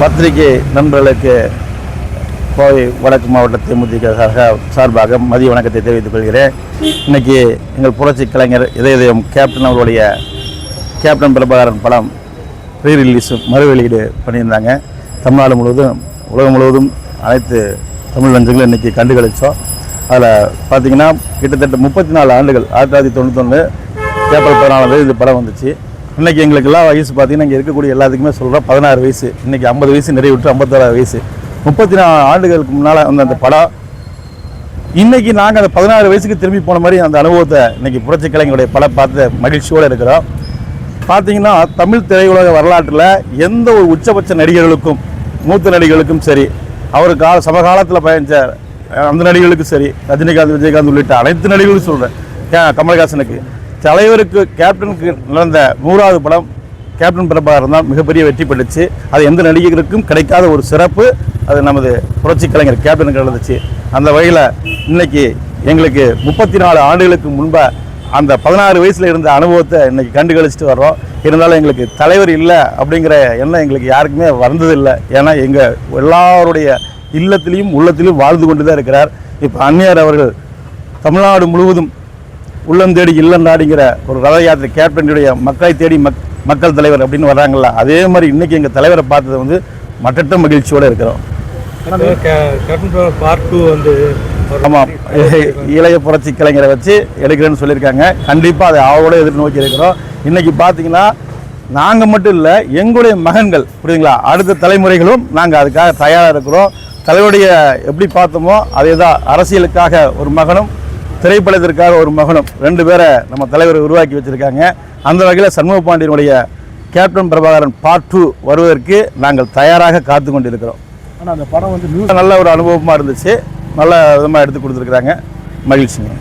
பத்திரிகை நண்பர்களுக்கு கோவை வடக்கு மாவட்ட தேமுதிக சார்பாக மதிய வணக்கத்தை தெரிவித்துக் கொள்கிறேன். இன்னைக்கு எங்கள் புரட்சி கலைஞர் இதயம் கேப்டன் அவர்களுடைய கேப்டன் பிரபாகரன் படம் ரீ ரிலீஸ் மறு வெளியீடு பண்ணியிருந்தாங்க. தமிழ்நாடு முழுவதும் உலகம் முழுவதும் அனைத்து தமிழ் நஞ்சங்களும் இன்றைக்கி கண்டுகளித்தோம் அதில் பார்த்தீங்கன்னா கிட்டத்தட்ட முப்பத்தி நாலு ஆண்டுகள் ஆயிரத்தி தொள்ளாயிரத்தி தொண்ணூத்தொன்று ஏப்ரல் பதினாலாம் தேதி இந்த படம் வந்துச்சு. இன்றைக்கி எங்களுக்கெல்லாம் வயசு பார்த்தீங்கன்னா இங்கே இருக்கக்கூடிய எல்லாத்துக்குமே சொல்கிறோம் பதினாறு வயசு. இன்றைக்கி ஐம்பது வயசு நிறைய விட்டு ஐம்பத்தாறு வயசு. முப்பத்தி நாலு ஆண்டுகளுக்கு முன்னால் வந்த அந்த படம் இன்றைக்கி நாங்கள் அந்த பதினாறு வயசுக்கு திரும்பி போன மாதிரி அந்த அனுபவத்தை இன்றைக்கி புரட்சி கலைஞருடைய படம் பார்த்து மகிழ்ச்சியோடு இருக்கிறோம். பார்த்தீங்கன்னா தமிழ் திரையுலக வரலாற்றில் எந்த ஒரு உச்சபட்ச நடிகர்களுக்கும் மூத்த நடிகர்களுக்கும் சரி அவர் கால சமகாலத்தில் பயணித்த அந்த நடிகர்களுக்கும் சரி ரஜினிகாந்த் விஜயகாந்த் உள்ளிட்ட அனைத்து நடிகர்களும் சொல்கிறேன் கமல்ஹாசனுக்கு. தலைவருக்கு கேப்டனுக்கு நடந்த நூறாவது படம் கேப்டன் பிரபாகரன் தான் மிகப்பெரிய வெற்றி பெற்றுச்சு. அது எந்த நடிகருக்கும் கிடைக்காத ஒரு சிறப்பு. அது நமது புரட்சி கலைஞர் கேப்டனுக்கு நடந்துச்சு. அந்த வகையில் இன்னைக்கு எங்களுக்கு முப்பத்தி நாலு ஆண்டுகளுக்கு முன்பாக அந்த பதினாறு வயசில் இருந்த அனுபவத்தை இன்னைக்கு கண்டு கழிச்சிட்டு வர்றோம். இருந்தாலும் எங்களுக்கு தலைவர் இல்லை அப்படிங்கிற எண்ணம் எங்களுக்கு யாருக்குமே வந்ததில்லை. ஏன்னா எங்கள் எல்லாருடைய இல்லத்திலையும் உள்ளத்திலையும் வாழ்ந்து கொண்டு தான் இருக்கிறார். இப்போ அந்நியார் அவர்கள் தமிழ்நாடு முழுவதும் உள்ளம் தேடி இல்லம் நாடிங்கிற ஒரு ரத யாத்திரை கேப்டனுடைய மக்களை தேடி மக் மக்கள் தலைவர் அப்படின்னு வர்றாங்கல்ல அதே மாதிரி இன்னைக்கு எங்கள் தலைவரை பார்த்தது வந்து மட்டற்ற மகிழ்ச்சியோடு இருக்கிறோம். கேப்டன் பார்ட் டூ வந்து ஆமாம் இளைய புரட்சி கலைஞரை வச்சு எடுக்கிறேன்னு சொல்லியிருக்காங்க. கண்டிப்பாக அதை அவரோட எதிர்நோக்கி இருக்கிறோம். இன்னைக்கு பார்த்தீங்கன்னா நாங்கள் மட்டும் இல்லை எங்களுடைய மகன்கள் புரியுதுங்களா? அடுத்த தலைமுறைகளும் நாங்கள் அதுக்காக தயாராக இருக்கிறோம். தலைவருடைய எப்படி பார்த்தோமோ அதே தான் அரசியலுக்காக ஒரு மகனும் திரைப்படத்திற்காக ஒரு மகனும் ரெண்டு பேரை நம்ம தலைவர் உருவாக்கி வச்சுருக்காங்க. அந்த வகையில் சண்முக பாண்டியனுடைய கேப்டன் பிரபாகரன் பார்ட் டூ வருவதற்கு நாங்கள் தயாராக காத்து கொண்டிருக்கிறோம். ஆனால் அந்த படம் வந்து நல்ல ஒரு அனுபவமாக இருந்துச்சு. நல்ல விதமாக எடுத்து கொடுத்துருக்குறாங்க. மகிழ்ச்சிங்க.